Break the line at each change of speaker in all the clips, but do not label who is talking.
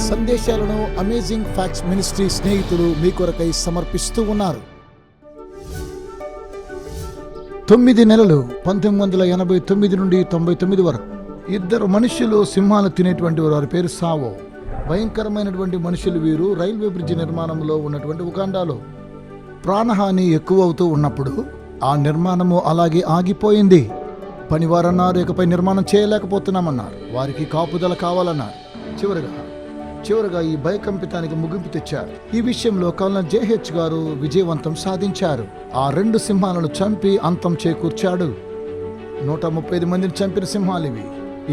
సందేశాలను amazing facts ministry స్నేహితులు మీ కొరకై సమర్పిస్తూ ఉన్నారు. తొమ్మిది నెలలు పంతొమ్మిది వందల ఎనభై తొమ్మిది నుండి తొంభై తొమ్మిది వరకు ఇద్దరు మనుషులు సింహాలు తినేటువంటి వారి పేరు సావో. భయంకరమైనటువంటి మనుషులు వీరు రైల్వే బ్రిడ్జి నిర్మాణంలో ఉన్నటువంటి ఉగాండాలో. ప్రాణహాని ఎక్కువ అవుతూ ఉన్నప్పుడు ఆ నిర్మాణము అలాగే ఆగిపోయింది. పనివారన్నారు ఇకపై నిర్మాణం చేయలేకపోతున్నామన్నారు. వారికి కాపుదల కావాలన్నారు. చివరిగా చివరిగా ఈ భయకంపితానికి ముగింపు తెచ్చారు. ఈ విషయంలో కల్నల్ జేహెచ్ గారు విజయవంతం సాధించారు. ఆ రెండు సింహాలను చంపి అంతం చేకూర్చాడు. నూట ముప్పై ఐదు మందిని చంపిన సింహాలు ఇవి.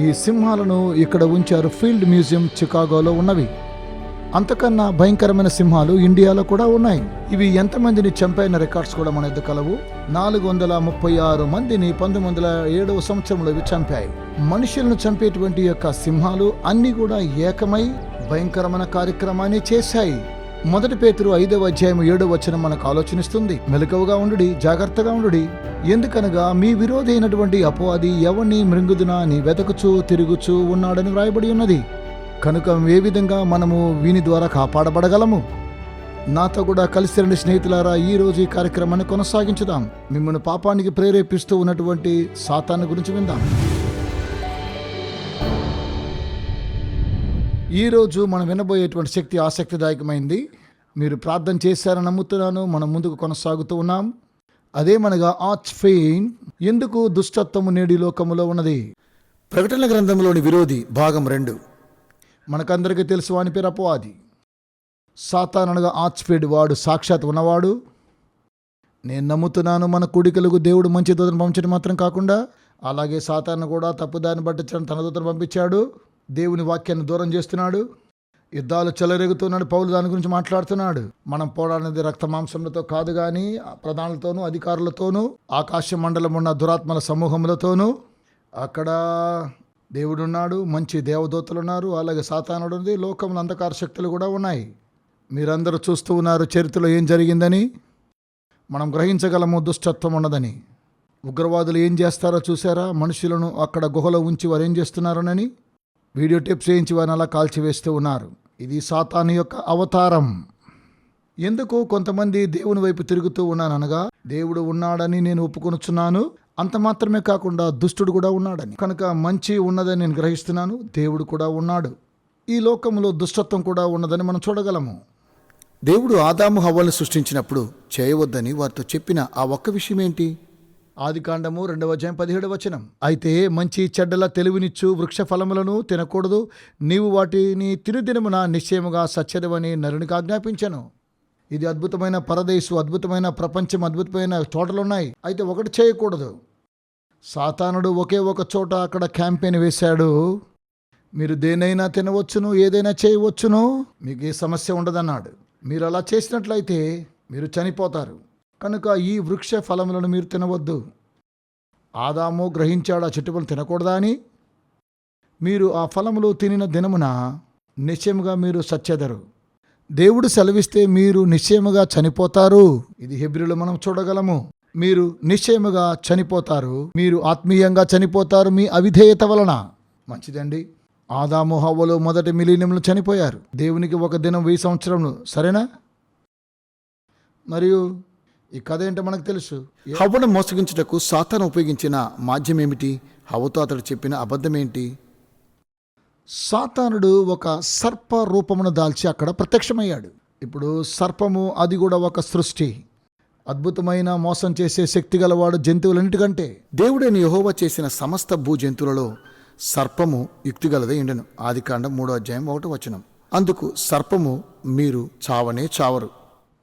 ఈ సింహాలను ఇక్కడ ఉంచారు ఫీల్డ్ మ్యూజియం చికాగోలో ఉన్నవి. అంతకన్నా భయంకరమైన సింహాలు ఇండియాలో కూడా ఉన్నాయి. ఇవి ఎంతమందిని చంపైన రికార్డ్స్ కూడా మన ఎద్దు కలవు. నాలుగు వందల ముప్పై ఆరు మందిని పంతొమ్మిది వందల ఏడవ సంవత్సరంలో ఇవి చంపాయి. మనుషులను చంపేటువంటి యొక్క సింహాలు అన్నీ కూడా ఏకమై భయంకరమైన కార్యక్రమాన్ని చేశాయి. మొదటి పేతురు ఐదవ అధ్యాయం ఏడవ వచనం మనకు ఆలోచనిస్తుంది. మెలకువగా ఉండుడి జాగ్రత్తగా ఉండుడి. ఎందుకనగా మీ విరోధి అయినటువంటి అపవాది ఎవరిని మృంగుదునా అని వెతకుచూ తిరుగుచూ ఉన్నాడని వ్రాయబడి ఉన్నది. కనుక ఏ విధంగా మనము వీని ద్వారా కాపాడబడగలము? నాతో కూడా కలిసి రండి స్నేహితులారా ఈ రోజు ఈ కార్యక్రమాన్ని కొనసాగించుదాం. మిమ్మల్ని పాపానికి ప్రేరేపిస్తూ ఉన్నటువంటి సాతాన్ని గురించి విందాం. ఈరోజు మనం వినబోయేటువంటి శక్తి ఆసక్తిదాయకమైంది. మీరు ప్రార్థన చేశారని నమ్ముతున్నాను. మనం ముందుకు కొనసాగుతూ ఉన్నాం. అదేమనగా ఆర్చ్ ఫెయిన్ ఎందుకు దుష్టత్వము నేడి లోకములో ఉన్నది? ప్రకటన గ్రంథంలోని విరోధి భాగం రెండు. మనకందరికీ తెలుసు వాని పేరు అపవాది. సాతాన్ అనగా ఆర్చ్ఫేడ్ వాడు సాక్షాత్ ఉన్నవాడు. నేను నమ్ముతున్నాను మన కుడికలకు దేవుడు మంచి దూతను పంపించడం మాత్రం కాకుండా అలాగే సాతాను కూడా తప్పుదారిని పట్టించడం తన దూతను పంపించాడు. దేవుని వాక్యాన్ని దూరం చేస్తున్నాడు. యుద్ధాలు చెలరేగుతున్నాడు. పౌలు దాని గురించి మాట్లాడుతున్నాడు. మనం పోరాడినది రక్త మాంసములతో కాదు కానీ ప్రధానులతోనూ అధికారులతోనూ ఆకాశ మండలం ఉన్న దురాత్మల సమూహములతోనూ. అక్కడ దేవుడున్నాడు. మంచి దేవదూతలు ఉన్నారు అలాగే సాతానుడు ఉంది లోకంలో అంధకార శక్తులు కూడా ఉన్నాయి. మీరందరూ చూస్తూ ఉన్నారు చరిత్రలో ఏం జరిగిందని. మనం గ్రహించగలము దుష్టత్వం ఉన్నదని. ఉగ్రవాదులు ఏం చేస్తారో చూసారా మనుషులను అక్కడ గుహలో ఉంచి వారు ఏం చేస్తున్నారోనని వీడియో టేప్స్ చేయించి వారిని అలా కాల్చివేస్తూ ఉన్నారు. ఇది సాతాను యొక్క అవతారం. ఎందుకు కొంతమంది దేవుని వైపు తిరుగుతూ ఉన్నాననగా దేవుడు ఉన్నాడని నేను ఒప్పుకొనుచున్నాను. అంత మాత్రమే కాకుండా దుష్టుడు కూడా ఉన్నాడని. కనుక మంచి ఉన్నదని నేను గ్రహిస్తున్నాను. దేవుడు కూడా ఉన్నాడు. ఈ లోకంలో దుష్టత్వం కూడా ఉన్నదని మనం చూడగలము. దేవుడు ఆదాము హవ్వలను సృష్టించినప్పుడు చేయవద్దని వారితో చెప్పిన ఆ ఒక్క విషయం ఏంటి? ఆదికాండము రెండవ అధ్యాయం పదిహేడు వచనం. అయితే మంచి చెడ్డల తెలివినిచ్చు వృక్ష ఫలములను తినకూడదు. నీవు వాటిని తినుదినమున నిశ్చయముగా సత్యదవని నరునికి ఆజ్ఞాపించను. ఇది అద్భుతమైన పరదేశు అద్భుతమైన ప్రపంచం అద్భుతమైన తోటలు ఉన్నాయి అయితే ఒకటి చేయకూడదు. సాతానుడు ఒకే ఒక చోట అక్కడ క్యాంపెయిన్ వేశాడు. మీరు దేనైనా తినవచ్చును ఏదైనా చేయవచ్చును? మీకు ఏ సమస్య ఉండదన్నాడు. మీరు అలా చేసినట్లయితే మీరు చనిపోతారు. కనుక ఈ వృక్ష ఫలములను మీరు తినవద్దు. ఆదాము గ్రహించాడు ఆ చెట్టుపలు తినకూడదా అని? మీరు ఆ ఫలములు తినిన దినమున నిశ్చయముగా మీరు సచ్చెదరు. దేవుడు సెలవిస్తే మీరు నిశ్చయముగా చనిపోతారు. ఇది హెబ్రిలో మనం చూడగలము. మీరు నిశ్చయముగా చనిపోతారు. మీరు ఆత్మీయంగా చనిపోతారు మీ అవిధేయత వలన. మంచిదండి. ఆదాము హవ్వలు మొదటి మిలీనియంలో చనిపోయారు. దేవునికి ఒక దినం వెయ్యి సంవత్సరములు. సరేనా? మరియు ఈ కథ ఏంటో మనకు తెలుసు. హవ్వను మోసగించుటకు సాతాను ఉపయోగించిన మాధ్యం ఏమిటి హవ్వతో అతడు చెప్పిన అబద్ధం ఏంటి సాతానుడు ఒక సర్ప రూపమును దాల్చి అక్కడ ప్రత్యక్షమయ్యాడు. ఇప్పుడు సర్పము అది కూడా ఒక సృష్టి. అద్భుతమైన మోసం చేసే శక్తి గలవాడు జంతువులన్నిటికంటే. దేవుడైన యహోవా చేసిన సమస్త భూ జంతువులలో సర్పము యుక్తిగలదే ఎండెను ఆది కాండం మూడో అధ్యాయం ఒకటి వచనం. అందుకు సర్పము మీరు చావనే చావరు.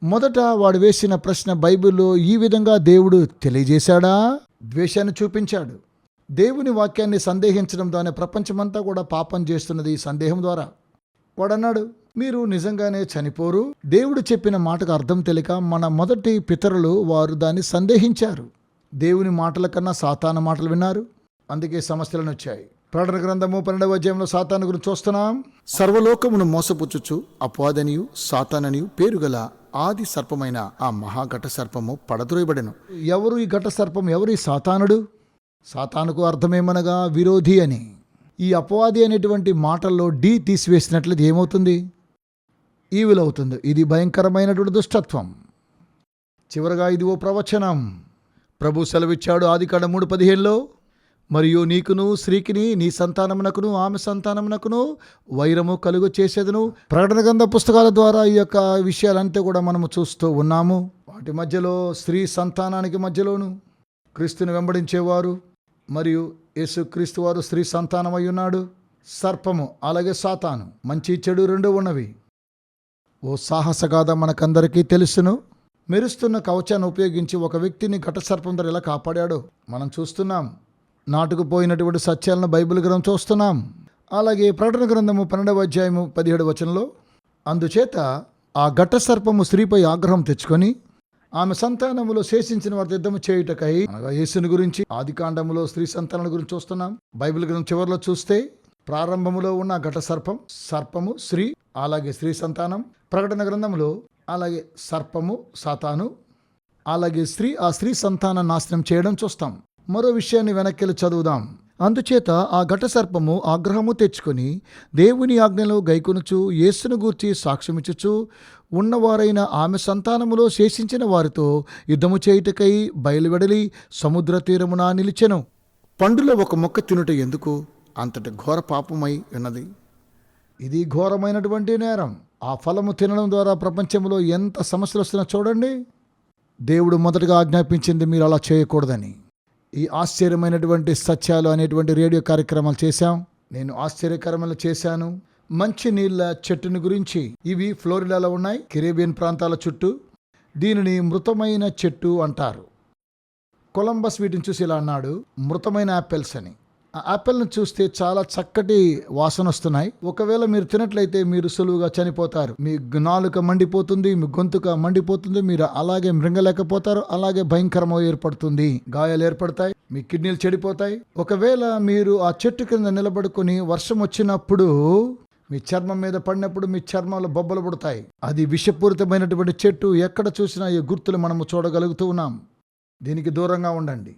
మొదట వాడు వేసిన ప్రశ్న బైబిల్లో ఈ విధంగా దేవుడు తెలియజేశాడా? ద్వేషాన్ని చూపించాడు. దేవుని వాక్యాన్ని సందేహించడం ద్వారా ప్రపంచమంతా కూడా పాపం చేస్తున్నది ఈ సందేహం ద్వారా. వాడన్నాడు మీరు నిజంగానే చనిపోరు? దేవుడు చెప్పిన మాటకు అర్థం తెలియక మన మొదటి పితరులు వారు దాన్ని సందేహించారు. దేవుని మాటల కన్నా సాతాన మాటలు విన్నారు. అందుకే సమస్యలను వచ్చాయి. ప్రకటన గ్రంథము పన్నెండవ అధ్యాయంలో సాతాను గురించి చూస్తున్నాం. సర్వలోకమును మోసపుచ్చుచు అపవాదనియు సాతాననియు పేరుగల ఆది సర్పమైన ఆ మహాఘట సర్పము పడద్రోయబడెను. ఎవరు ఈ ఘట సర్పం ఎవరు ఈ సాతానుడు? సాతానుకు అర్థమేమనగా విరోధి అని. ఈ అపవాది అనేటువంటి మాటల్లో డి తీసివేసినట్లయితే ఏమవుతుంది? ఈవిల్ అవుతుంది ఇది భయంకరమైనటువంటి దుష్టత్వం. చివరగా ఇది ఓ ప్రవచనం. ప్రభు సెలవిచ్చాడు ఆది కాండ మూడు పదిహేనులో మరియు నీకును స్త్రీకిని నీ సంతానమునకును ఆమె సంతానమునకును వైరము కలుగు చేసేదను. ప్రకటన గ్రంథ పుస్తకాల ద్వారా ఈ యొక్క విషయాలంతా కూడా మనము చూస్తూ ఉన్నాము. వాటి మధ్యలో స్త్రీ సంతానానికి మధ్యలోను క్రీస్తుని వెంబడించేవారు మరియు యేసు క్రీస్తు వారు స్త్రీ సంతానమై ఉన్నాడు. సర్పము అలాగే సాతాను మంచి చెడు రెండు ఉన్నవి. ఓ సాహసగాథ మనకందరికీ తెలుసును. మెరుస్తున్న కవచాన్ని ఉపయోగించి ఒక వ్యక్తిని ఘటసర్పం ధర ఎలా కాపాడాడో మనం చూస్తున్నాం. నాటుకుపోయినటువంటి సత్యాలను బైబిల్ గ్రంథం చూస్తున్నాం. అలాగే ప్రకటన గ్రంథము పన్నెండవ అధ్యాయము పదిహేడు వచనంలో అందుచేత ఆ ఘట సర్పము స్త్రీపై ఆగ్రహం తెచ్చుకొని ఆమె సంతానములో శేషించిన వారి యుద్ధము చేయుటకై అనగా యేసుని గురించి ఆది కాండములో స్త్రీ సంతానం గురించి చూస్తున్నాం. బైబిల్ గ్రంథం చివరిలో చూస్తే ప్రారంభములో ఉన్న ఘట సర్పం సర్పము స్త్రీ అలాగే స్త్రీ సంతానం. ప్రకటన గ్రంథములో అలాగే సర్పము సాతాను అలాగే స్త్రీ ఆ స్త్రీ సంతానం నాశనం చేయడం చూస్తాం. మరో విషయాన్ని వెనక్కి చదువుదాం. అందుచేత ఆ ఘట సర్పము ఆగ్రహము తెచ్చుకొని దేవుని ఆజ్ఞలో గైకొనుచు యేసును గూర్చి సాక్ష్యమిచ్చుచు ఉన్నవారైన ఆమె సంతానములో శేషించిన వారితో యుద్ధము చేయుటకై బయలువెడలి సముద్ర తీరమున నిలిచెను. పండులో ఒక మొక్క తినుట ఎందుకు? అంతటి ఘోర పాపమై ఉన్నది. ఇది ఘోరమైనటువంటి నేరం. ఆ ఫలము తినడం ద్వారా ప్రపంచంలో ఎంత సమస్యలు వస్తున్నా చూడండి. దేవుడు మొదటగా ఆజ్ఞాపించింది మీరు అలా చేయకూడదని. ఈ ఆశ్చర్యమైనటువంటి సత్యాలు అనేటువంటి రేడియో కార్యక్రమాలు చేశాం. నేను ఆశ్చర్యకరములు చేశాను. మంచి నీళ్ళ చెట్టుని గురించి ఇవి ఫ్లోరిడాలో ఉన్నాయి కెరేబియన్ ప్రాంతాల చుట్టూ. దీనిని మృతమైన చెట్టు అంటారు. కొలంబస్ వీటిని చూసి ఇలా అన్నాడు మృతమైన యాపిల్స్ అని. యాపిల్ని చూస్తే చాలా చక్కటి వాసన వస్తున్నాయి ఒకవేళ మీరు తినట్లయితే మీరు సులువుగా చనిపోతారు. మీ నాలుక మండిపోతుంది మీ గొంతుక మండిపోతుంది మీరు అలాగే మృంగలేకపోతారు అలాగే భయంకరమో ఏర్పడుతుంది. గాయాలు ఏర్పడతాయి మీ కిడ్నీలు చెడిపోతాయి. ఒకవేళ మీరు ఆ చెట్టు కింద నిలబడుకొని వర్షం వచ్చినప్పుడు మీ చర్మం మీద పడినప్పుడు మీ చర్మంలో బొబ్బలు పుడతాయి. అది విషపూరితమైనటువంటి చెట్టు ఎక్కడ చూసినా ఈ గుర్తులు మనము చూడగలుగుతూ ఉన్నాం. దీనికి దూరంగా ఉండండి.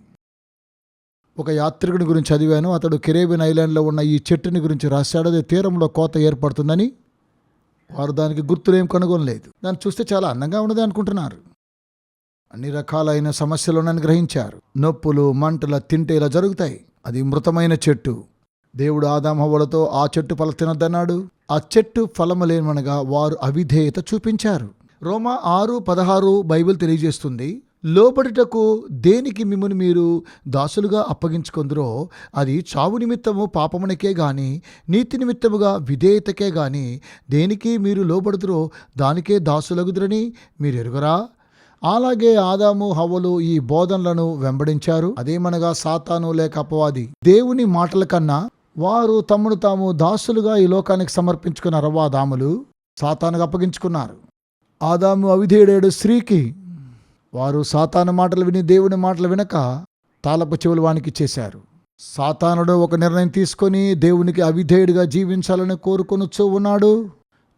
ఒక యాత్రికుని గురించి చదివాను. అతడు కెరేబియన్ ఐలాండ్లో ఉన్న ఈ చెట్టుని గురించి రాశాడు. అదే తీరంలో కోత ఏర్పడుతుందని వారు దానికి గుర్తులేం ఏం కనుగొనలేదు. దాన్ని చూస్తే చాలా అందంగా ఉన్నది అనుకుంటున్నారు. అన్ని రకాలైన సమస్యలు ఉన్నాయని గ్రహించారు. నొప్పులు మంటల తింటే ఇలా జరుగుతాయి. అది మృతమైన చెట్టు. దేవుడు ఆదామహవులతో ఆ చెట్టు ఫల తినద్దన్నాడు. ఆ చెట్టు ఫలము లేమనగా వారు అవిధేయత చూపించారు. రోమా ఆరు పదహారు బైబిల్ తెలియజేస్తుంది. లోబడుటకు దేనికి మిమ్మల్ని మీరు దాసులుగా అప్పగించుకుందరో అది చావు నిమిత్తము పాపమునకే గాని నీతి నిమిత్తముగా విధేయతకే గాని దేనికి మీరు లోబడుతురో దానికే దాసులగుదురని మీరు ఎరుగరా అలాగే ఆదాము హవ్వలు ఈ బోధనలను వెంబడించారు. అదేమనగా సాతాను లేక అపవాది. దేవుని మాటల కన్నా వారు తమను తాము దాసులుగా ఈ లోకానికి సమర్పించుకున్న రవాదాములు సాతానుగా అప్పగించుకున్నారు. ఆదాము అవిధేయుడేడు స్త్రీకి వారు సాతాను మాటలు విని దేవుని మాటలు వినక తాళపు చెవులు వానికి చేశారు. సాతానుడు ఒక నిర్ణయం తీసుకొని దేవునికి అవిధేయుడిగా జీవించాలని కోరుకొనుచూ ఉన్నాడు.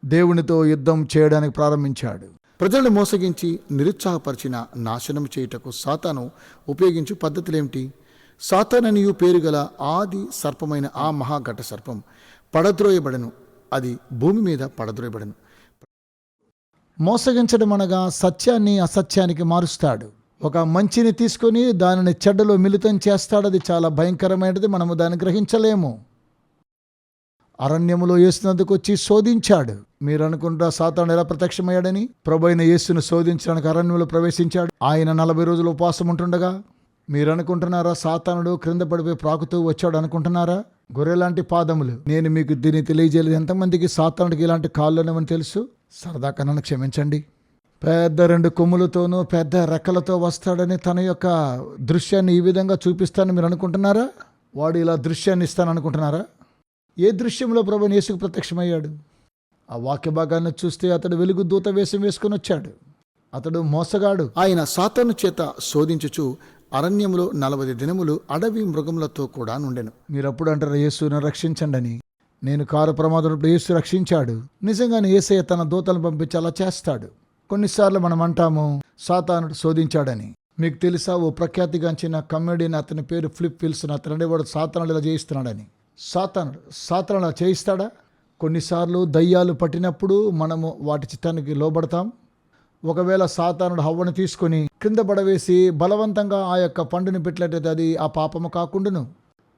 దేవునితో యుద్ధం చేయడానికి ప్రారంభించాడు. ప్రజలను మోసగించి నిరుత్సాహపరిచిన నాశనం చేయుటకు సాతాను ఉపయోగించు పద్ధతులేమిటి? సాతాననియు పేరు గల ఆది సర్పమైన ఆ మహాఘట సర్పం పడద్రోయబడను. అది భూమి మీద పడద్రోయబడను. మోసగించడం అనగా సత్యాన్ని అసత్యానికి మారుస్తాడు. ఒక మంచిని తీసుకొని దానిని చెడ్డలో మిళితం చేస్తాడు. అది చాలా భయంకరమైనది. మనము దాన్ని గ్రహించలేము. అరణ్యములో యేసునందుకు వచ్చి శోధించాడు. మీరు అనుకుంటారా సాతాను ఎలా ప్రత్యక్షమయ్యాడని? ప్రభైన యేసును శోధించడానికి అరణ్యంలో ప్రవేశించాడు. ఆయన నలభై రోజులు ఉపవాసం ఉంటుండగా మీరు అనుకుంటున్నారా సాతానుడు క్రింద పడిపోయి ప్రాకుతూ వచ్చాడు అనుకుంటున్నారా గొర్రెలాంటి పాదములు. నేను మీకు దీన్ని తెలియజేయలేదు. ఎంతమందికి సాతానుడికి ఇలాంటి కాళ్ళున్నామని తెలుసు? సరదా నన్ను క్షమించండి. పెద్ద రెండు కొమ్ములతోనూ పెద్ద రెక్కలతో వస్తాడని తన యొక్క దృశ్యాన్ని ఈ విధంగా చూపిస్తానని మీరు అనుకుంటున్నారా వాడు ఇలా దృశ్యాన్ని ఇస్తాను అనుకుంటున్నారా ఏ దృశ్యంలో ప్రభు యేసుకు ప్రత్యక్షమయ్యాడు? ఆ వాక్య భాగాన్ని చూస్తే అతడు వెలుగు దూత వేషం వేసుకొని వచ్చాడు అతడు మోసగాడు. ఆయన సాతాను చేత శోధించుచు అరణ్యములో నలభై దినములు అడవి మృగములతో కూడా నుండెను. మీరప్పుడు అంటారు యేసును రక్షించండి అని నేను కారు ప్రమాదంలో యేసు రక్షించాడు. నిజంగానే ఏసయ్య తన దూతలను పంపించేలా చేస్తాడు. కొన్నిసార్లు మనం అంటాము సాతానుడు శోధించాడని. మీకు తెలుసా ఓ ప్రఖ్యాతిగాంచిన కమెడియన్ అతని పేరు ఫ్లిప్ విల్సన్ అతను అనేవాడు సాతానుడు ఇలా చేయిస్తున్నాడని సాతానుడు సాతానుడు చేయిస్తాడా? కొన్నిసార్లు దయ్యాలు పట్టినప్పుడు మనము వాటి చిత్తానికి లోబడతాం. ఒకవేళ సాతానుడు హవ్వను తీసుకొని క్రింద పడవేసి బలవంతంగా ఆ యొక్క పండుని పెట్టినట్టయితే అది ఆ పాపము కాకుండాను.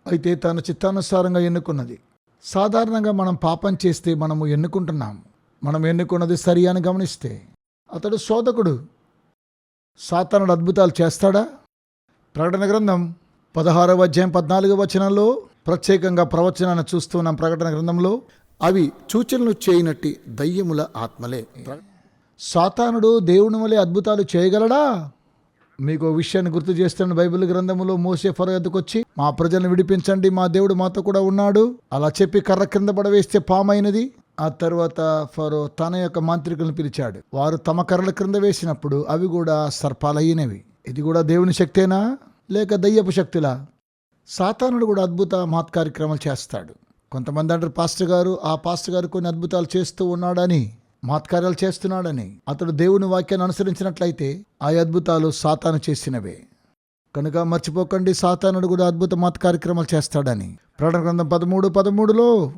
అయితే తన చిత్తానుసారంగా ఎన్నుకున్నది. సాధారణంగా మనం పాపం చేస్తే మనము ఎన్నుకుంటున్నాం. మనం ఎన్నుకున్నది సరి అని గమనిస్తే అతడు శోధకుడు. సాతానుడు అద్భుతాలు చేస్తాడా? ప్రకటన గ్రంథం పదహారవ అధ్యాయం పద్నాలుగవ వచనంలో ప్రత్యేకంగా ప్రవచనాన్ని చూస్తున్నాం ప్రకటన గ్రంథంలో. అవి సూచనలు చేయనట్టి దయ్యముల ఆత్మలే. సాతానుడు దేవుని వలె అద్భుతాలు చేయగలడా? మీకు విషయాన్ని గుర్తు చేస్తున్న బైబిల్ గ్రంథములో మోసే ఫరో మా ప్రజలను విడిపించండి మా దేవుడు మాతో కూడా ఉన్నాడు. అలా చెప్పి కర్ర కింద పడవేస్తే పామైనది. ఆ తర్వాత ఫరో తన యొక్క మాంత్రికులను పిలిచాడు. వారు తమ కర్రల క్రింద వేసినప్పుడు అవి కూడా సర్పాలయ్యినవి ఇది కూడా దేవుని శక్తేనా? లేక దయ్యపు శక్తులా? సాతానుడు కూడా అద్భుత మహత్ కార్యక్రమాలు చేస్తాడు. కొంతమంది అంటారు పాస్టర్ గారు ఆ పాస్టర్ గారు కొన్ని అద్భుతాలు చేస్తూ ఉన్నాడని. మహత్కార్యాలు చేస్తున్నాడని అతడు దేవుని వాక్యాన్ని అనుసరించినట్లయితే ఆ అద్భుతాలు సాతాను చేసినవే. కనుక మర్చిపోకండి సాతానుడు కూడా అద్భుత మత కార్యక్రమాలు చేస్తాడని. ప్రకటన గ్రంథం పదమూడు పదమూడులో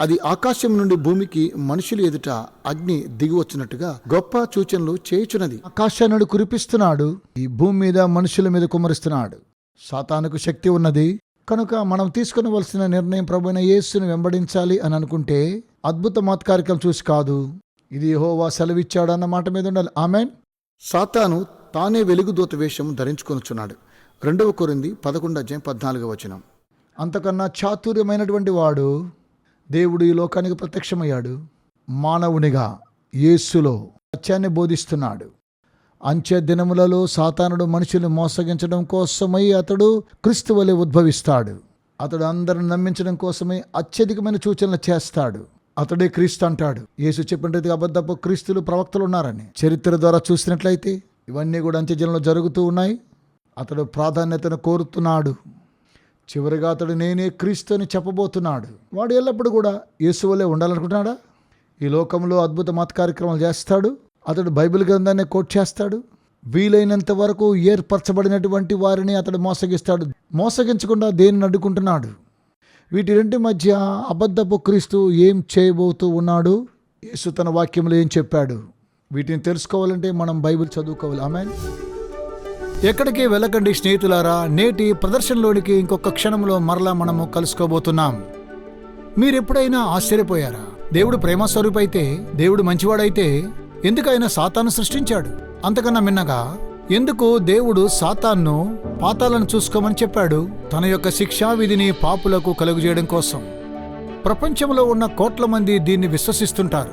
అది ఆకాశం నుండి భూమికి మనుషులు ఎదుట అగ్ని దిగి వచ్చినట్టుగా గొప్ప సూచనలు చేయుచున్నది. ఆకాశానుడు కురిపిస్తున్నాడు ఈ భూమి మీద మనుషుల మీద కుమరిస్తున్నాడు సాతానుకు శక్తి ఉన్నది కనుక మనం తీసుకునవలసిన నిర్ణయం ప్రభుైన యేసుని వెంబడించాలి అని అనుకుంటే అద్భుత మత్కారికలు చూసి కాదు. ఇది యెహోవా సెలవిచ్చాడు అన్న మాట మీద ఉండాలి. ఆమెన్. సాతాను తానే వెలుగుదూత వేషం ధరించుకొనుచున్నాడు. రెండవ కొరింది పదకొండు అధ్యాయం పద్నాలుగవ వచనం. అంతకన్నా చాతుర్యమైనటువంటి వాడు దేవుడు ఈ లోకానికి ప్రత్యక్షమయ్యాడు. మానవునిగా యేసులో సత్యాన్ని బోధిస్తున్నాడు. అంచె దినములలో సాతానుడు మనుషులు మోసగించడం కోసమై అతడు క్రీస్తు వలె ఉద్భవిస్తాడు. అతడు అందరిని నమ్మించడం కోసమే అత్యధికమైన సూచనలు చేస్తాడు. అతడే క్రీస్తు అంటాడు. యేసు చెప్పినట్టు అబద్ధపు క్రీస్తులు ప్రవక్తలు ఉన్నారని. చరిత్ర ద్వారా చూసినట్లయితే ఇవన్నీ కూడా అంత్యజనంలో జరుగుతూ ఉన్నాయి. అతడు ప్రాధాన్యతను కోరుతున్నాడు. చివరిగా అతడు నేనే క్రీస్తు అని చెప్పబోతున్నాడు. వాడు ఎల్లప్పుడూ కూడా యేసువలే ఉండాలనుకుంటున్నాడా? ఈ లోకంలో అద్భుత మత కార్యక్రమాలు చేస్తాడు. అతడు బైబిల్ గ్రంథాన్ని కోట్ చేస్తాడు. వీలైనంత వరకు ఏర్పరచబడినటువంటి వారిని అతడు మోసగిస్తాడు. మోసగించకుండా దేనిని అడ్డుకుంటున్నాడు వీటి రెంటి మధ్య అబద్ధపు క్రీస్తు ఏం చేయబోతూ ఉన్నాడు? యేసు తన వాక్యంలో ఏం చెప్పాడు? వీటిని తెలుసుకోవాలంటే మనం బైబిల్ చదువుకోవాలి. ఆమె ఎక్కడికి వెళ్ళకండి స్నేహితులారా. నేటి ప్రదర్శనలోనికి ఇంకొక క్షణంలో మరలా మనము కలుసుకోబోతున్నాం. మీరెప్పుడైనా ఆశ్చర్యపోయారా? దేవుడు ప్రేమ స్వరూపైతే దేవుడు మంచివాడైతే ఎందుకు ఆయన సాతాను సృష్టించాడు? అంతకన్నా మిన్నగా ఎందుకు దేవుడు సాతాన్ను పాతాలను చూసుకోమని చెప్పాడు? తన యొక్క శిక్షా విధిని పాపులకు కలుగజేయడం కోసం. ప్రపంచంలో ఉన్న కోట్ల మంది దీన్ని విశ్వసిస్తుంటారు.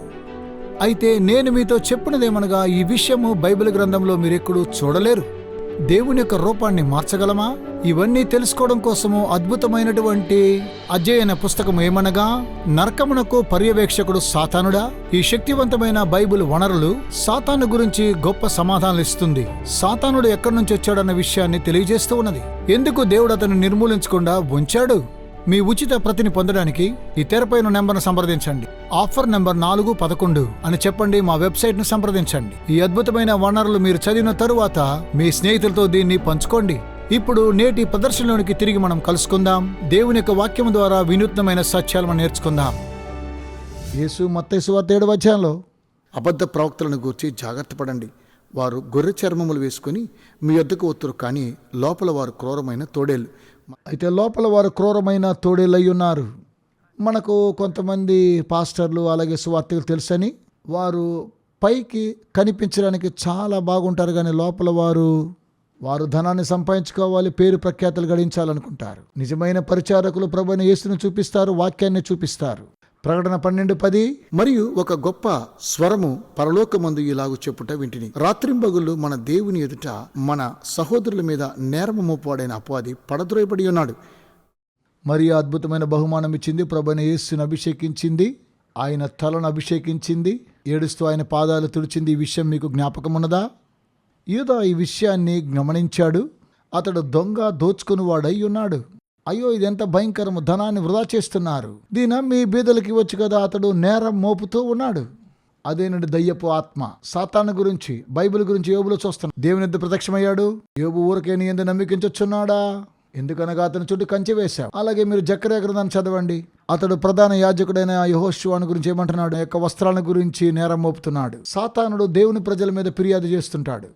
అయితే నేను మీతో చెప్పినదేమనగా ఈ విషయము బైబిల్ గ్రంథంలో మీరెక్కడూ చూడలేరు. దేవుని యొక్క రూపాన్ని మార్చగలమా? ఇవన్నీ తెలుసుకోవడం కోసము అద్భుతమైనటువంటి అధ్యయన పుస్తకం ఏమనగా నరకమునకు పర్యవేక్షకుడు సాతానుడా? ఈ శక్తివంతమైన బైబిల్ వనరులు సాతాను గురించి గొప్ప సమాధానాలు ఇస్తుంది. సాతానుడు ఎక్కడి నుంచి వచ్చాడన్న విషయాన్ని తెలియజేస్తూ ఉన్నది. ఎందుకు దేవుడు అతను నిర్మూలించకుండా ఉంచాడు మీ ఉచిత ప్రతిని పొందడానికి ఈ తెరపైన నెంబర్ను సంప్రదించండి. ఆఫర్ నెంబర్ నాలుగు పదకొండు అని చెప్పండి మా వెబ్సైట్ను సంప్రదించండి. ఈ అద్భుతమైన వనరులు మీరు చదివిన తరువాత మీ స్నేహితులతో దీన్ని పంచుకోండి. ఇప్పుడు నేటి ప్రదర్శనలోనికి తిరిగి మనం కలుసుకుందాం. దేవుని యొక్క వాక్యం ద్వారా వినూత్నమైన సత్యాలు మనం నేర్చుకుందాం. యేసు మత్తైసు ఏడు వచ్చాలో అబద్ధ ప్రవక్తలను గూర్చి జాగ్రత్త పడండి. వారు గొర్రె చర్మములు వేసుకుని మీ వద్దకు వత్తురు కానీ లోపల వారు క్రూరమైన తోడేళ్ళు అయితే లోపల వారు క్రూరమైన తోడేళ్ళు అయి ఉన్నారు. మనకు కొంతమంది పాస్టర్లు అలాగే సువార్తలు తెలుసని వారు పైకి కనిపించడానికి చాలా బాగుంటారు కానీ లోపల వారు వారు ధనాన్ని సంపాదించుకోవాలి పేరు ప్రఖ్యాతలు గడించాలనుకుంటారు. నిజమైన పరిచారకులు ప్రభుని యేసును చూపిస్తారు వాక్యాన్ని చూపిస్తారు. ప్రకటన పన్నెండు పది. మరియు ఒక గొప్ప స్వరము పరలోకమందు ఇలాగు చెప్పుట వింటిని. రాత్రింబగుళ్ళు మన దేవుని ఎదుట మన సహోదరుల మీద నేరము మోపాడైన అపవాది పడద్రోయబడి ఉన్నాడు. మరి ఆ అద్భుతమైన బహుమానం ఇచ్చింది ప్రభుని యేసును అభిషేకించింది. ఆయన తలను అభిషేకించింది. ఏడుస్తూ ఆయన పాదాలు తుడిచింది. ఈ విషయం మీకు జ్ఞాపకం ఉన్నదా యూదా ఈ విషయాన్ని గమనించాడు. అతడు దొంగ దోచుకునివాడై ఉన్నాడు. అయ్యో ఇదెంత భయంకరము ధనాన్ని వృధా చేస్తున్నారు. దీన మీ బీదలకి వచ్చి కదా అతడు నేరం మోపుతూ ఉన్నాడు. అదేనండి దయ్యపు ఆత్మ సాతాను గురించి బైబిల్ గురించి యోబులో చూస్తున్నాం దేవుని ఎద్దు ప్రత్యక్షమయ్యాడు. యోబు ఊరికే నీ ఎందు నమ్మికించొచ్చున్నాడా? ఎందుకనగా అతని చుట్టూ కంచె వేశావు. అలాగే మీరు జక్కరే గ్రంథాన్ని చదవండి. అతడు ప్రధాన యాజకుడైన యహోశివాని గురించి ఏమంటున్నాడు? యొక్క వస్త్రాల గురించి నేరం మోపుతున్నాడు. సాతానుడు దేవుని ప్రజల మీద ఫిర్యాదు చేస్తుంటాడు.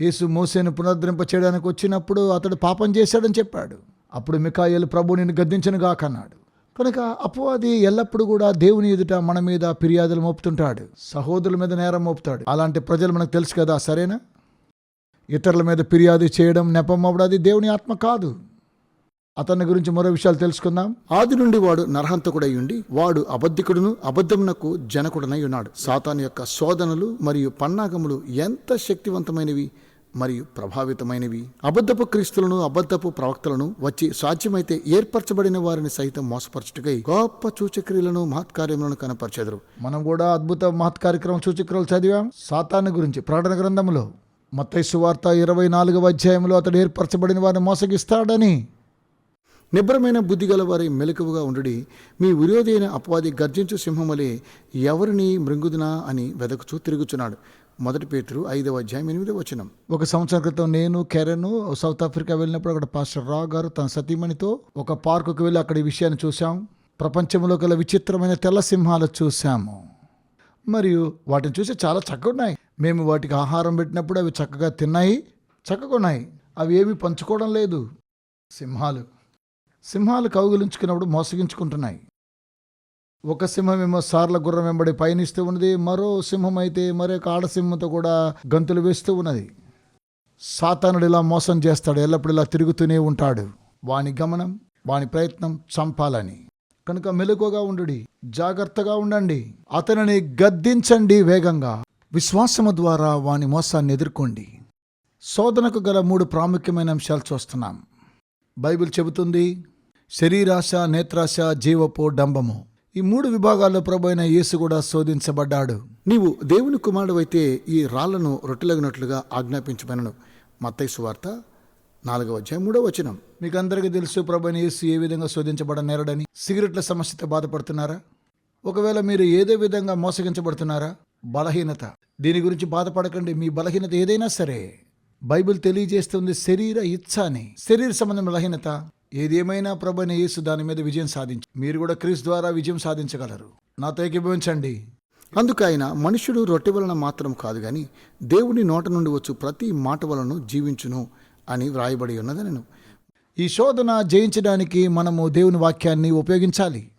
యేసు మోసేను పునరుద్ధరింప చేయడానికి వచ్చినప్పుడు అతడు పాపం చేశాడని చెప్పాడు. అప్పుడు మికాయలు ప్రభు నిన్ను గద్దించను గాకన్నాడు కనుక అపవాది ఎల్లప్పుడూ కూడా దేవుని ఎదుట మన మీద ఫిర్యాదులు మోపుతుంటాడు. సహోదరుల మీద నేరం మోపుతాడు. అలాంటి ప్రజలు మనకు తెలుసు కదా సరేనా? ఇతరుల మీద ఫిర్యాదు చేయడం నెపం అవ్వడం అది దేవుని ఆత్మ కాదు. అతని గురించి మరో విషయాలు తెలుసుకుందాం.
ఆది నుండి వాడు నరహంతకుడై ఉండి వాడు అబద్ధికుడును అబద్ధమునకు జనకుడనై ఉన్నాడు సాతాను యొక్క శోధనలు మరియు పన్నాగములు ఎంత శక్తివంతమైనవి! మరియు ప్రభావితమైనవి. అబద్ధపు క్రీస్తులను అబద్ధపు ప్రవక్తలను వచ్చి సాధ్యమైతే ఏర్పరచబడిన వారిని సైతం మోసపరచుటకై గొప్ప సూచక్రియలను మహత్కార్యములను కనపరచెదరు.
మనం కూడా అద్భుత మహత్ కార్యక్రమం సూచిక్రలు చదివాం. సాతాను గురించి ప్రకటన గ్రంథములో మత్తయి సువార్త ఇరవై నాలుగవ అధ్యాయంలో అతడు ఏర్పరచబడిన వారిని మోసగిస్తాడని.
నిబ్రమైన బుద్ధి గల వారి మెలకువగా ఉండుడి మీ విరోధి అయిన అపవాది గర్జించు సింహములే ఎవరిని మృంగుదునా అని వెదకుచూ తిరుగుచున్నాడు. మొదటి పేతురు ఐదవ అధ్యాయం ఎనిమిదవ వచనం.
ఒక సంవత్సరం క్రితం నేను కెరెన్ సౌత్ ఆఫ్రికా వెళ్ళినప్పుడు అక్కడ పాస్టర్ రా గారు తన సతీమణితో ఒక పార్కుకు వెళ్ళి అక్కడ ఈ విషయాన్ని చూసాం ప్రపంచంలో గల విచిత్రమైన తెల్ల సింహాలు చూసాము మరియు వాటిని చూసి చాలా చక్కగా ఉన్నాయి మేము వాటికి ఆహారం పెట్టినప్పుడు అవి చక్కగా తిన్నాయి చక్కగా ఉన్నాయి అవి ఏమీ పంచుకోవడం లేదు. సింహాలు. సింహాలు కౌగులించుకున్నప్పుడు మోసగించుకుంటున్నాయి. ఒక సింహం ఏమో సార్ల గుర్రం వెంబడి పయనిస్తూ ఉన్నది. మరో సింహం అయితే మరొక ఆడసింహంతో కూడా గంతులు వేస్తూ ఉన్నది. సాతానుడు ఇలా మోసం చేస్తాడు. ఎల్లప్పుడు ఇలా తిరుగుతూనే ఉంటాడు. వాని గమనం వాని ప్రయత్నం చంపాలని. కనుక మెలకుగా ఉండు జాగ్రత్తగా ఉండండి. అతనిని గద్దించండి వేగంగా. విశ్వాసము ద్వారా వాని మోసాన్ని ఎదుర్కోండి. శోధనకు గల మూడు ప్రాముఖ్యమైన అంశాలు చూస్తున్నాం. బైబిల్ చెబుతుంది శరీరాశ నేత్రాశ జీవపు డంబము. ఈ మూడు విభాగాల్లో ప్రభు అయిన యేసు కూడా శోధించబడ్డాడు.
నీవు దేవుని కుమారుడవైతే ఈ రాళ్ళను రొట్టెలగినట్లుగా ఆజ్ఞాపించమనను మత్తయి సువార్త నాలుగవ అధ్యాయం మూడవ వచనం.
మీకు అందరికీ తెలుసు ప్రభు అయిన యేసు ఏ విధంగా శోధించబడ నేరడని. సిగరెట్ల సమస్యతో బాధపడుతున్నారా? ఒకవేళ మీరు ఏదో విధంగా మోసగించబడుతున్నారా? బలహీనత. దీని గురించి బాధపడకండి. మీ బలహీనత ఏదైనా సరే బైబిల్ తెలియజేస్తుంది శరీర ఇచ్ఛ అని శరీర సంబంధం బలహీనత. ఏదేమైనా ప్రభు అయిన యేసు దాని మీద విజయం సాధించి మీరు కూడా క్రీస్తు ద్వారా విజయం సాధించగలరు. నాతో ఏకీభవించండి.
అందుకు ఆయన మనుషుడు రొట్టె వలన మాత్రం కాదు గాని దేవుని నోట నుండి వచ్చు ప్రతి మాట వలన జీవించును అని వ్రాయబడి ఉన్నది నేను
ఈ శోధన జయించడానికి మనము దేవుని వాక్యాన్ని ఉపయోగించాలి.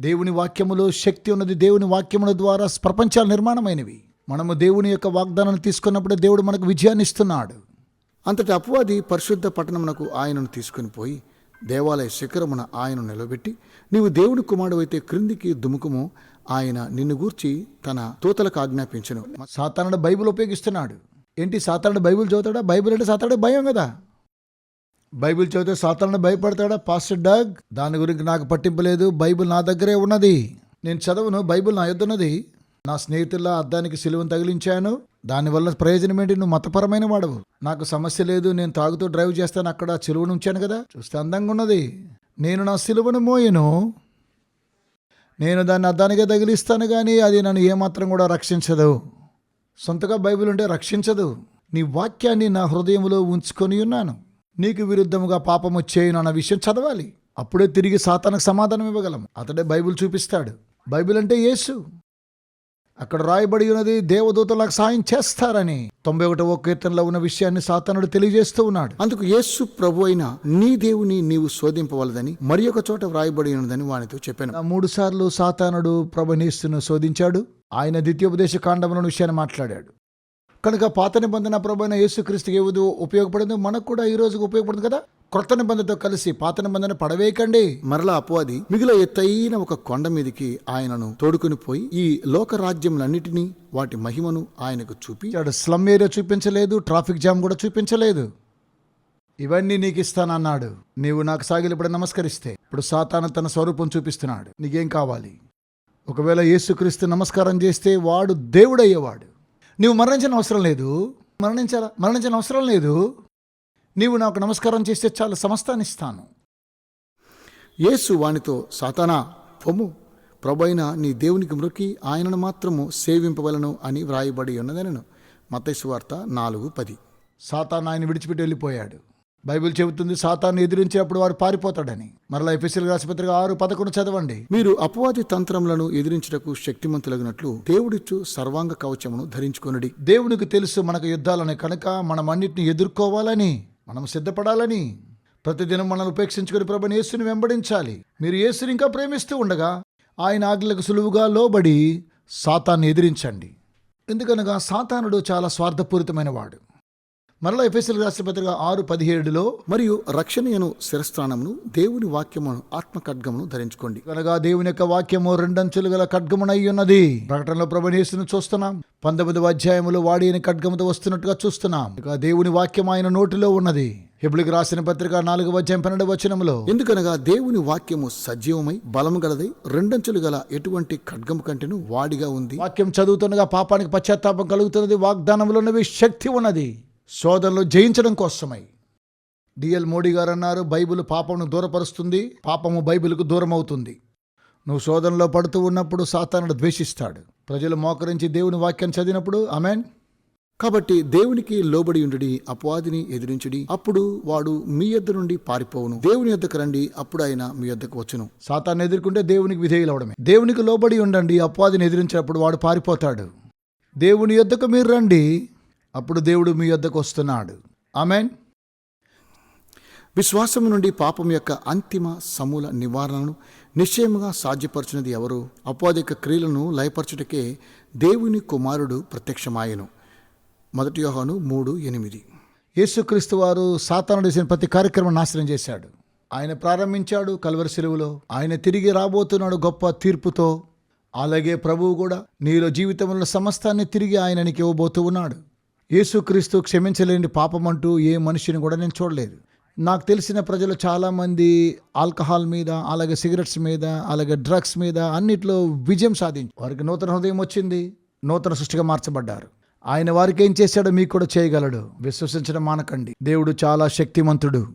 దేవుని వాక్యములో శక్తి ఉన్నది దేవుని వాక్యముల ద్వారా ప్రపంచాలు నిర్మాణమైనవి. మనము దేవుని యొక్క వాగ్దానాన్ని తీసుకున్నప్పుడే దేవుడు మనకు విజయాన్ని ఇస్తున్నాడు.
అంతటి అపవాది పరిశుద్ధ పట్టణమునకు ఆయనను తీసుకుని పోయి దేవాలయ శిఖరమున ఆయనను నిలబెట్టి నీవు దేవుని కుమారుడైతే క్రిందికి దుముకుము ఆయన నిన్ను గూర్చి తన తోతలకు ఆజ్ఞాపించను.
సాతానుడు బైబిల్ ఉపయోగిస్తున్నాడు. ఏంటి సాతానుడు బైబిల్ చదువుతాడా? బైబిల్ అంటే సాతానుడు భయం కదా? బైబిల్ చదివితే సాతానుడు భయపడతాడా? పాస్టర్ డాగ్ దాని గురించి నాకు పట్టింపు బైబిల్ నా దగ్గరే ఉన్నది. నేను చదవను. బైబిల్ నా యొద్ద ఉన్నది నా స్నేహితుల అద్దానికి సిలువను తగిలించాను. దానివల్ల ప్రయోజనం ఏంటి నువ్వు మతపరమైన వాడవు. నాకు సమస్య లేదు. నేను తాగుతూ డ్రైవ్ చేస్తాను. అక్కడ సిలువను ఉంచాను కదా. చూస్తే అందంగా ఉన్నది. నేను నా సిలువను మోయను. నేను దాన్ని అద్దానికే తగిలిస్తాను కానీ అది నన్ను ఏమాత్రం కూడా రక్షించదు. సొంతగా బైబిల్ ఉంటే రక్షించదు. నీ వాక్యాన్ని నా హృదయంలో ఉంచుకొని ఉన్నాను. నీకు విరుద్ధముగా పాపము చేయను అన్న విషయం చదవాలి. అప్పుడే తిరిగి సాతానికి సమాధానం ఇవ్వగలం అతడే బైబిల్ చూపిస్తాడు. బైబిల్ అంటే యేసు. అక్కడ రాయబడి ఉన్నది దేవదూతలకు సాయం చేస్తారని. తొంభై ఒకటవ కీర్తనలో ఉన్న విషయాన్ని సాతానుడు తెలియజేస్తూ ఉన్నాడు.
అందుకు యేసు ప్రభు అయిన నీ దేవుని నీవు శోధింపవలదని మరి ఒక చోట వ్రాయబడి ఉన్నదని వానితో చెప్పాను.
మూడు సార్లు సాతానుడు ప్రభనీస్తును శోధించాడు. ఆయన ద్వితీయోపదేశ కాండములను విషయాన్ని మాట్లాడాడు. కనుక పాత నిబంధన ప్రభైన యేసుక్రీస్తుకి ఏ విధంగా ఉపయోగపడింది? మనకు కూడా ఈ రోజుకి ఉపయోగపడుతుంది కదా? క్రొత్త నిబంధనతో కలిసి పాత నిబంధన పడవేయకండి.
మరలా అపవాది మిగిలిన ఎత్తైన ఒక కొండ మీదికి ఆయనను తోడుకుని పోయి ఈ లోక రాజ్యములన్నిటినీ వాటి మహిమను ఆయనకు చూపి
స్లమ్ ఏరియా చూపించలేదు ట్రాఫిక్ జామ్ కూడా చూపించలేదు. ఇవన్నీ నీకు ఇస్తానన్నాడు. నీవు నాకు సాగిలి ఇప్పుడు నమస్కరిస్తే ఇప్పుడు సాతాను తన స్వరూపం చూపిస్తున్నాడు. నీకేం కావాలి? ఒకవేళ యేసుక్రీస్తు నమస్కారం చేస్తే వాడు దేవుడయ్యేవాడు. నీవు మరణించిన అవసరం లేదు. మరణించాల మరణించిన అవసరం లేదు. నీవు నాకు నమస్కారం చేస్తే చాలు సమస్తాన్ని ఇస్తాను.
యేసు వానితో సాతానా పొమ్ము. ప్రభైన నీ దేవునికి మృకి ఆయనను మాత్రము సేవింపవలను అని వ్రాయబడి ఉన్నదనను. మతైసు వార్త నాలుగు పది.
సాతాను ఆయన విడిచిపెట్టి వెళ్ళిపోయాడు. బైబిల్ చెబుతుంది సాతాన్ని ఎదిరించినప్పుడు వారు పారిపోతాడని. మరలా ఎఫ్ఎస్ఎల్ రాసిపత్రిక ఆరు పదకొండు చదవండి.
మీరు అపవాది తంత్రములను ఎదిరించుటకు శక్తిమంతులగినట్లు దేవుడిచ్చు సర్వాంగ కవచమును ధరించుకొనుడి.
దేవునికి తెలుసు మనకు యుద్ధాలని కనుక మనం అన్నిటిని ఎదుర్కోవాలని మనం సిద్ధపడాలని. ప్రతిదినం మనల్ని ఉపేక్షించుకుని ప్రభుని యేసుని వెంబడించాలి. మీరు యేసుని ఇంకా ప్రేమిస్తూ ఉండగా ఆయన ఆజ్ఞలకు సులువుగా లోబడి సాతాన్ని ఎదిరించండి. ఎందుకనగా సాతానుడు చాలా స్వార్థపూరితమైన వాడు మరలా ఎఫ్ఎస్ఎల్ రాష్ట్రపతిగా ఆరు పదిహేడులో
మరియు రక్షణయను శిరస్థానమును దేవుని వాక్యమును ఆత్మ ఖడ్గమును ధరించుకోండి.
కనుక దేవుని యొక్క వాక్యము రెండంచులు గల ఖడ్గమునై ఉన్నది. ప్రకటనలో ప్రభునేసును చూస్తున్నాం. పంతొమ్మిదవ అధ్యాయములో వాడి అని ఖడ్గముతో వస్తున్నట్టుగా చూస్తున్నాం. ఇక దేవుని వాక్యం ఆయన నోటిలో ఉన్నది. హిబ్లికి రాసిన పత్రిక నాలుగవ అధ్యాయం పన్నెండు వచనములో
ఎందుకనగా దేవుని వాక్యము సజీవమై బలము గలదై రెండంచులు గల ఎటువంటి ఖడ్గము కంటేను వాడిగా ఉంది.
వాక్యం చదువుతుండగా పాపానికి పశ్చాత్తాపం కలుగుతున్నది. వాగ్దానములు ఉన్నవి శక్తి ఉన్నది. శోధనలు జయించడం కోసమై. డిఎల్ మోడీ గారు అన్నారు బైబిల్ పాపమును దూరపరుస్తుంది పాపము బైబిల్కు దూరం అవుతుంది నువ్వు శోధనలో పడుతూ ఉన్నప్పుడు సాతానుడు ద్వేషిస్తాడు. ప్రజలు మోకరించి దేవుని వాక్యం చదివినప్పుడు అమెన్
కాబట్టి దేవునికి లోబడి ఉండుడి అపవాదిని ఎదిరించుడి. అప్పుడు వాడు మీ యొద్ద నుండి పారిపోవును. దేవుని యొద్దకు రండి అప్పుడు ఆయన మీ యొద్దకు వచ్చును.
సాతాన్ని ఎదుర్కొంటే దేవునికి విధేయులవడమే. దేవునికి లోబడి ఉండండి అపవాదిని ఎదిరించినప్పుడు వాడు పారిపోతాడు. దేవుని యొద్దకు మీరు రండి అప్పుడు దేవుడు మీ యొద్దకు వస్తున్నాడు. ఆమెన్.
విశ్వాసము నుండి పాపం యొక్క అంతిమ సమూల నివారణను నిశ్చయముగా సాధ్యపరచినది ఎవరు? అపవాదిక క్రియలను లయపరచుటకే దేవుని కుమారుడు ప్రత్యక్షమాయను. మొదటి యోహాను మూడు ఎనిమిది.
యేసుక్రీస్తు వారు సాతానుడు చేసిన ప్రతి కార్యక్రమం నాశనం చేశాడు. ఆయన ప్రారంభించాడు కల్వరి సెలువులో. ఆయన తిరిగి రాబోతున్నాడు గొప్ప తీర్పుతో. అలాగే ప్రభువు కూడా నీలో జీవితంలో సమస్తాన్ని తిరిగి ఆయననికి ఇవ్వబోతూ ఉన్నాడు. యేసుక్రీస్తు క్షమించలేని పాపం అంటూ ఏ మనిషిని కూడా నేను చూడలేదు. నాకు తెలిసిన ప్రజలు చాలామంది ఆల్కహాల్ మీద అలాగే సిగరెట్స్ మీద అలాగే డ్రగ్స్ మీద అన్నిట్లో విజయం సాధించి వారికి నూతన హృదయం వచ్చింది. నూతన సృష్టిగా మార్చబడ్డారు. ఆయన వారికి ఏం చేశాడో మీకు కూడా చేయగలడు. విశ్వసించడం మానకండి. దేవుడు చాలా శక్తిమంతుడు.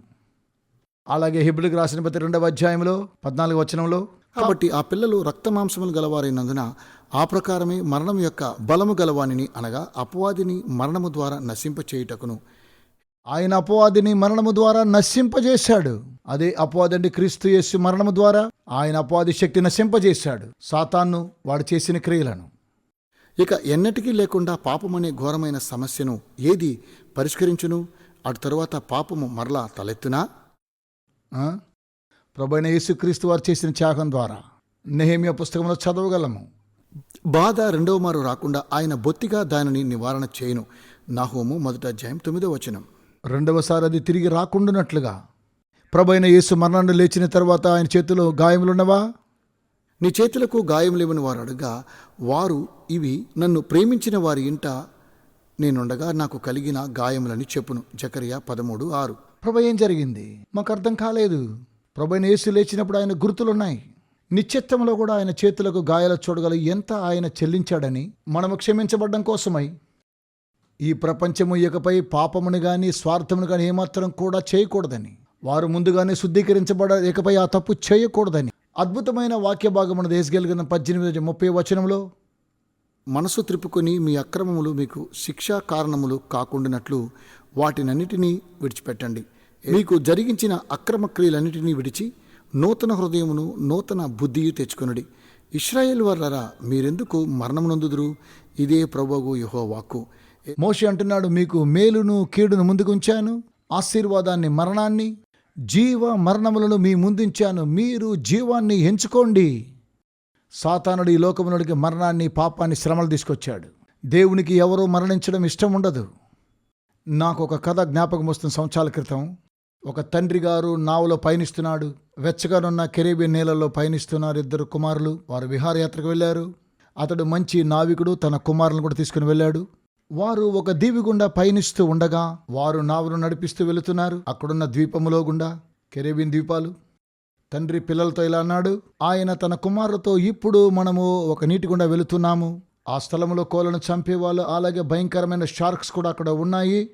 అలాగే హిబ్రిల్కి రాసిన ప్రతి రెండవ అధ్యాయంలో పద్నాలుగు వచనంలో
కాబట్టి ఆ పిల్లలు రక్తమాంసములు గలవారైనందున ఆ ప్రకారమే మరణం యొక్క బలము గలవానిని అనగా అపవాదిని మరణము ద్వారా నశింపచేయుటకును.
ఆయన అపవాదిని మరణము ద్వారా నశింపజేశాడు. అదే అపవాదండి క్రీస్తు యేసు మరణము ద్వారా ఆయన అపవాది శక్తి నశింపజేశాడు. సాతాన్ను వాడు చేసిన క్రియలను.
ఇక ఎన్నటికీ లేకుండా పాపమనే ఘోరమైన సమస్యను ఏది పరిష్కరించును? అటు తరువాత పాపము మరలా తలెత్తునా?
ప్రభైన యేసుక్రీస్తు వారు చేసిన త్యాగం ద్వారా నెహేమియా పుస్తకంలో చదవగలము.
బాధ రెండవ మారు రాకుండా ఆయన బొత్తిగా దానిని నివారణ చేయును. నాహోము మొదటి అధ్యాయం తొమ్మిదో వచనం.
రెండవసారి అది తిరిగి రాకుండానట్లుగా ప్రభైన యేసు మరణాన్ని లేచిన తర్వాత ఆయన చేతిలో గాయములున్నవా?
నీ చేతులకు గాయం లేవని వారు అడగా వారు ఇవి నన్ను ప్రేమించిన వారి ఇంట నేనుండగా నాకు కలిగిన గాయములని చెప్పును. జకరియా పదమూడు ఆరు.
ప్రభు ఏం జరిగింది? మాకు అర్థం కాలేదు. ప్రభు యేసు లేచినప్పుడు ఆయన గుర్తులున్నాయి. నిశ్చిత్తంలో కూడా ఆయన చేతులకు గాయాలు చూడగల ఎంత ఆయన చెల్లించాడని మనము క్షమించబడడం కోసమై ఈ ప్రపంచము ఇకపై పాపమును కానీ స్వార్థమును కానీ ఏమాత్రం కూడా చేయకూడదని వారు ముందుగానే శుద్ధీకరించబడ ఇకపై ఆ తప్పు చేయకూడదని అద్భుతమైన వాక్య భాగమును దేశగలిగిన పద్దెనిమిది ముప్పై వచనంలో
మనసు త్రిప్పుకొని మీ అక్రమములు మీకు శిక్షా కారణములు కాకుండానట్లు వాటినన్నిటినీ విడిచిపెట్టండి. మీకు జరిగించిన అక్రమ క్రియలన్నిటినీ విడిచి నూతన హృదయమును నూతన బుద్ధియు తెచ్చుకొనుడి. ఇస్రాయేల్ వర్లరా మీరెందుకు మరణమునందుదురు? ఇదే ప్రభువు యహో వాక్కు
మోషి అంటున్నాడు మీకు మేలును కీడును ముందుకుంచాను ఆశీర్వాదాన్ని మరణాన్ని జీవ మరణములను మీ ముందుంచాను. మీరు జీవాన్ని ఎంచుకోండి. సాతానుడు ఈ లోకమునుడికి మరణాన్ని పాపాన్ని శ్రమలు తీసుకొచ్చాడు. దేవునికి ఎవరో మరణించడం ఇష్టం ఉండదు నాకు ఒక కథ జ్ఞాపకం వస్తున్న సంవత్సరాల క్రితం ఒక తండ్రి గారు నావలో పయనిస్తున్నాడు. వెచ్చగానున్న కెరీబియన్ నేలలో పయనిస్తున్నారు ఇద్దరు కుమారులు. వారు విహారయాత్రకు వెళ్ళారు. అతడు మంచి నావికుడు తన కుమారులను కూడా తీసుకుని వెళ్ళాడు. వారు ఒక దీవి గుండా పయనిస్తూ ఉండగా వారు నావును నడిపిస్తూ వెళుతున్నారు. అక్కడున్న ద్వీపములో గుండా కెరేబియన్ ద్వీపాలు. తండ్రి పిల్లలతో ఇలా అన్నాడు ఆయన తన కుమారులతో ఇప్పుడు మనము ఒక నీటి గుండా వెళుతున్నాము. ఆ స్థలంలో కోలను చంపేవాళ్ళు అలాగే భయంకరమైన షార్క్స్ కూడా అక్కడ ఉన్నాయి.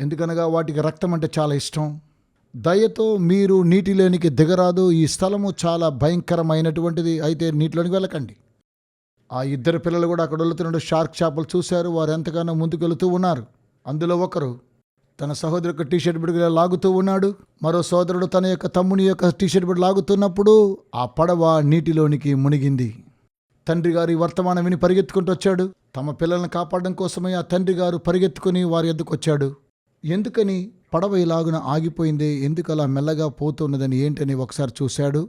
ఎందుకనగా వాటికి రక్తం అంటే చాలా ఇష్టం. దయతో మీరు నీటిలోనికి దిగరాదు. ఈ స్థలము చాలా భయంకరమైనటువంటిది. అయితే నీటిలోనికి వెళ్ళకండి. ఆ ఇద్దరు పిల్లలు కూడా అక్కడ వెళుతున్న షార్క్ చేపలు చూశారు. వారు ఎంతగానో ముందుకు వెళుతూ ఉన్నారు. అందులో ఒకరు తన సహోదరు యొక్క టీషర్ట్ బిడ్డ లాగుతూ ఉన్నాడు. మరో సోదరుడు తన యొక్క తమ్ముని యొక్క టీషర్ట్ బిడ్డ లాగుతున్నప్పుడు ఆ పడవ నీటిలోనికి మునిగింది. తండ్రి గారు ఈ వర్తమానం విని పరిగెత్తుకుంటూ వచ్చాడు. తమ పిల్లల్ని కాపాడడం కోసమే ఆ తండ్రి గారు పరిగెత్తుకుని వారి ఎద్దుకొచ్చాడు ఎందుకని? పడవ ఇలాగున ఆగిపోయింది. ఎందుకు అలా మెల్లగా పోతున్నదని ఏంటని ఒకసారి చూశాడు?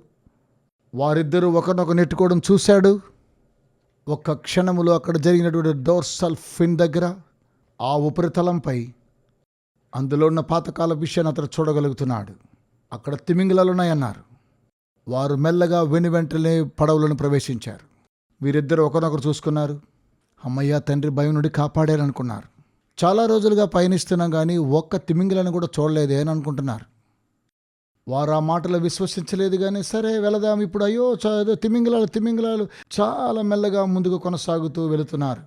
వారిద్దరూ ఒకరినొకరు నెట్టుకోవడం చూశాడు? ఒక్క క్షణములో అక్కడ జరిగినటువంటి డోర్సల్ ఫిన్ దగ్గర ఆ ఉపరితలంపై అందులో ఉన్న పాతకాల విషయాన్ని అతను చూడగలుగుతున్నాడు. అక్కడ తిమింగలాలు ఉన్నాయన్నారు వారు మెల్లగా వెను వెంటనే పడవలను ప్రవేశించారు. వీరిద్దరు ఒకరినొకరు చూసుకున్నారు. అమ్మయ్య తండ్రి భయం నుండి కాపాడారనుకున్నారు. చాలా రోజులుగా పయనిస్తున్నాం కానీ ఒక్క తిమింగిలను కూడా చూడలేదే అని అనుకుంటున్నారు. వారు ఆ మాటలు విశ్వసించలేదు కానీ సరే వెళదాం ఇప్పుడు అయ్యో ఏదో తిమింగలాలు తిమింగలాలు చాలా మెల్లగా ముందుకు కొనసాగుతూ వెళుతున్నారు.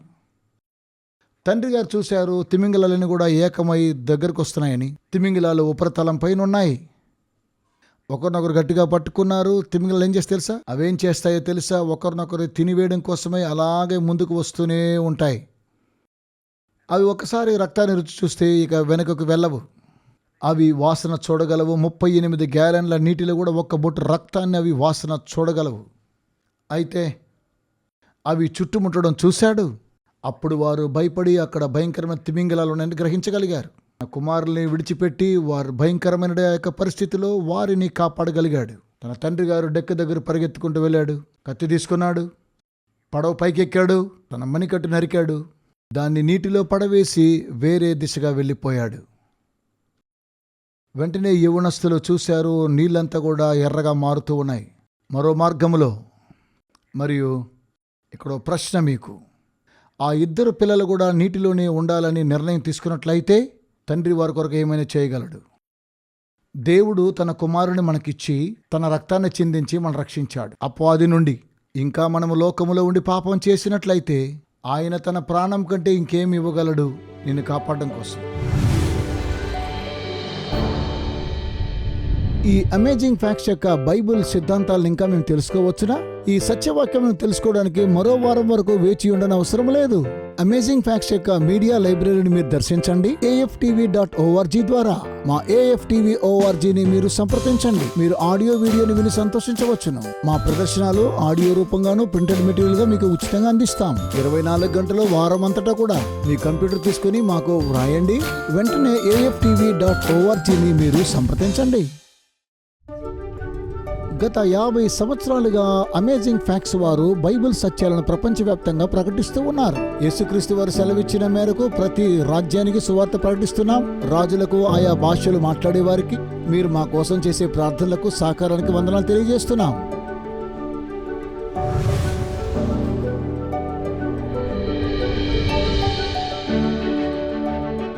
తండ్రి గారు చూశారు తిమింగిలాలని కూడా ఏకమై దగ్గరకు వస్తున్నాయని తిమింగిలాలు ఉపరితలం పైన ఉన్నాయి ఒకరినొకరు గట్టిగా పట్టుకున్నారు. తిమింగిలాలు ఏం చేస్తే తెలుసా? అవేం చేస్తాయో తెలుసా? ఒకరినొకరు తినివేయడం కోసమే అలాగే ముందుకు వస్తూనే ఉంటాయి. అవి ఒకసారి రక్తాన్ని రుచి చూస్తే ఇక వెనుకకు వెళ్ళవు. అవి వాసన చూడగలవు. ముప్పై ఎనిమిది గ్యాలన్ల నీటిలో కూడా ఒక్క బొట్టు రక్తాన్ని అవి వాసన చూడగలవు. అయితే అవి చుట్టుముట్టడం చూశాడు? అప్పుడు వారు భయపడి అక్కడ భయంకరమైన తిమింగలాలు ఉన్నాయని గ్రహించగలిగారు. తన కుమారుల్ని విడిచిపెట్టి వారు భయంకరమైన యొక్క పరిస్థితిలో వారిని కాపాడగలిగాడు. తన తండ్రి గారు డెక్క దగ్గర పరిగెత్తుకుంటూ వెళ్ళాడు. కత్తి తీసుకున్నాడు. పడవ పైకెక్కాడు. తన మణికట్టు నరికాడు. దాన్ని నీటిలో పడవేసి వేరే దిశగా వెళ్ళిపోయాడు. వెంటనే యవనస్తులు చూశారు నీళ్ళంతా కూడా ఎర్రగా మారుతూ ఉన్నాయి. మరో మార్గములో మరియు ఇక్కడ ప్రశ్న మీకు. ఆ ఇద్దరు పిల్లలు కూడా నీటిలోనే ఉండాలని నిర్ణయం తీసుకున్నట్లయితే తండ్రి వారి కొరకు ఏమైనా చేయగలడు. దేవుడు తన కుమారుని మనకిచ్చి తన రక్తాన్ని చిందించి మనం రక్షించాడు. అపవాది నుండి ఇంకా మనము లోకములో ఉండి పాపం చేసినట్లయితే ఆయన తన ప్రాణం కంటే ఇంకేమి ఇవ్వగలడు? నిన్ను కాపాడడం కోసం. ఈ అమేజింగ్ ఫ్యాక్ట్స్ యొక్క బైబిల్ సిద్ధాంతాలను ఇంకా మేము తెలుసుకోవచ్చునా? ఈ సత్యవాక్యం తెలుసుకోవడానికి మరో వారం వరకు వేచి ఉండని అవసరం లేదు. అమేజింగ్ ఫ్యాక్ట్స్ యొక్క మీడియా లైబ్రరీని మీరు దర్శించండి. ఏఎఫ్టీవీ డాట్ ఓఆర్జీ ద్వారా. మా ఏఎఫ్టీవీ ఓఆర్జీని మీరు సంప్రదించండి. మీరు ఆడియో వీడియోని విని సంతోషించవచ్చును. మా ప్రదర్శనలు ఆడియో రూపంగాను ప్రింటెడ్ మెటీరియల్గా మీకు ఉచితంగా అందిస్తాం. ఇరవై నాలుగు గంటలు వారం అంతటా కూడా మీ కంప్యూటర్ తీసుకుని మాకు వ్రాయండి. వెంటనే ఏఎఫ్టీవీ డాట్ ఓఆర్జీని మీరు సంప్రదించండి. గత యాభై సంవత్సరాలుగా అమేజింగ్ ఫ్యాక్ట్స్ వారు బైబిల్ సత్యాలను ప్రపంచవ్యాప్తంగా ప్రకటిస్తూ ఉన్నారు. యేసుక్రీస్తు వారు సెలవిచ్చిన మేరకు ప్రతి రాజ్యానికి సువార్త ప్రకటిస్తున్నాం. రాజులకు ఆయా భాషలు మాట్లాడే వారికి మీరు మా కోసం చేసే ప్రార్థనలకు సహకారానికి వందనాలు తెలియజేస్తున్నాం.